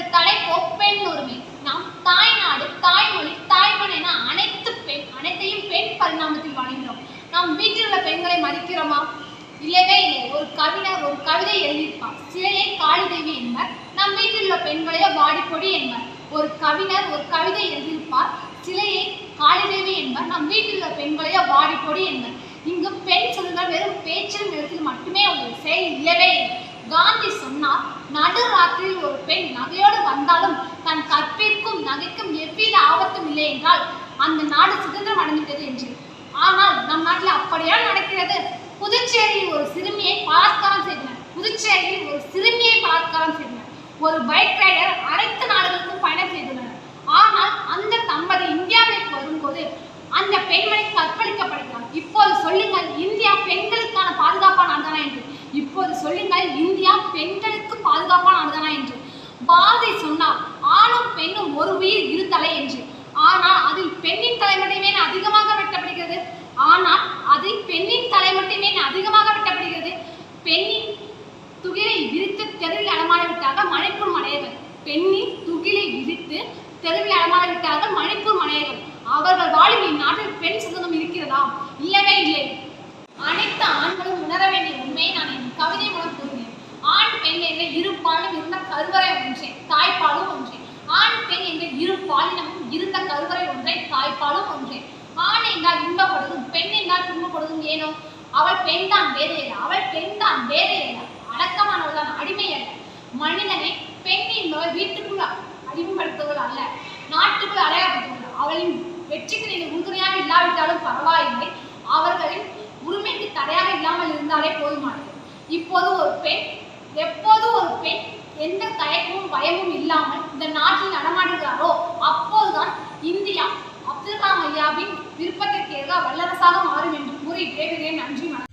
எனது தலைப்போ பெண் உரிமை நாம் தாய் நாடு தாய்மொழி தாய்மண் என அனைத்து பெண் அனைத்தையும் பெண் பரிணாமத்தில் வாழ்கிறோம். நாம் வீட்டில் உள்ள பெண்களை மதிக்கிறோமா? இல்லவே இல்லை. ஒரு கவிஞர் ஒரு கவிதை எழுதியிருப்பார். சிலையை காளிதேவி என்பர். நம் வீட்டில் உள்ள பெண்களையோ வாடிப்பொடி என்பர். ஒரு கவிஞர் ஒரு கவிதை எழுதியிருப்பார். சிலையை காளிதேவி என்பர். நம் வீட்டில் உள்ள பெண்களையோ வாடிப்பொடி என்பர். இங்கு பெண் சொல்லுங்கள் வெறும் பேச்சிலும் எழுத்தில் மட்டுமே உள்ளது செயல் இல்லவே இல்லை. காந்தி சொன்னார் நடுராத்திரியில் ஒரு பெண் நகையோடு வந்தாலும் தன் கற்பிற்கும் நகைக்கும் எவ்வித ஆபத்தும் இல்லை என்றால் அந்த நாடு சுதந்திரம் அடைந்துவிட்டது என்று. ஆனால் நம் நாட்டில் அப்படியா நடக்கிறது? புதுச்சேரியில் ஒரு சிறுமியை பலாத்காரம் செய்தனர். புதுச்சேரியில் ஒரு சிறுமியை பலாத்காரம் செய்தனர். ஒரு பைக் ரைடர் அனைத்து நாடுகளுக்கும் பயணம் செய்துள்ளனர். ஆனால் அந்த தம்பதி இந்தியாவிற்கு வரும்போது அந்த பெண்மணி கற்பழிக்கப்படுகிறார் இப்போது சொல்லுங்கள் இந்தியா பெண்களுக்கான பாதுகாப்பான நாடுதானா என்று. இப்போது சொல்லுங்கள் இந்தியா பெண்களுக்கு பாதுகாப்பான நாடுதானா என்று பாரதி சொன்னார் ஆணும் பெண்ணும் ஒரு உயிர் தலை என்று. ஆனால் அதில் பெண்ணின் தலை மட்டுமே அதிகமாக வெட்டப்படுகிறது. ஆனால் அதில் பெண்ணின் தலை மட்டுமே அதிகமாக வெட்டப்படுகிறது. பெண்ணின் துகிலை விரித்து தெருவில் அடமாட விட்டார்கள் மணிப்பூர் மலையர்கள் பெண்ணின் துகிலை விரித்து தெருவில் அடமாட விட்டார்கள் மணிப்பூர் மலையர்கள் அவர்கள் வாழும் இந்நாட்டில் பெண் சுதந்திரம் இருக்கிறதா? இல்லவே இல்லை. அனைத்து ஆண்களும் உணர வேண்டிய உண்மையை நான் என் கவிதை மூலம் கூறினேன் ஆண் பெண் என்ற இரு பாலும் இருந்த கருவறை ஒன்றே தாய்ப்பாலும் ஒன்றே ஆண் பெண் என்ற இரு பாலினமும் இருந்த கருவறை ஒன்றே தாய்ப்பாலும் ஒன்றே ஆண் என்றால் இன்பப்படுதும் பெண் பொழுதும் ஏனோ? அவள் பெண் தான் வேறு அல்ல அவள் பெண் தான் வேறு அல்ல அடக்கமானவள் தான் அடிமை அல்ல மனிதனை பெண் என்பவள் வீட்டுக்குள் அடிமைப்படுத்துவள் அல்ல. நாட்டுக்குள் அடையாளப்படுத்துவள் அவளின் வெற்றிக்கு நீங்கள் உறுதுணையாக இல்லாவிட்டாலும் பரவாயில்லை. அவர்களின் உரிமைக்கு தடையாக இல்லாமல் இருந்தாலே போதுமானது. இப்போது ஒரு பெண் எப்போது ஒரு பெண் எந்த தயக்கமும் பயமும் இல்லாமல் இந்த நாட்டில் நடமாடுகிறாரோ அப்போதுதான் இந்தியா அப்துல் கலாம் ஐயாவின் விருப்பத்திற்கு ஏற்ப வல்லரசாக மாறும் என்று दी ग्रेट इंडियन नामजी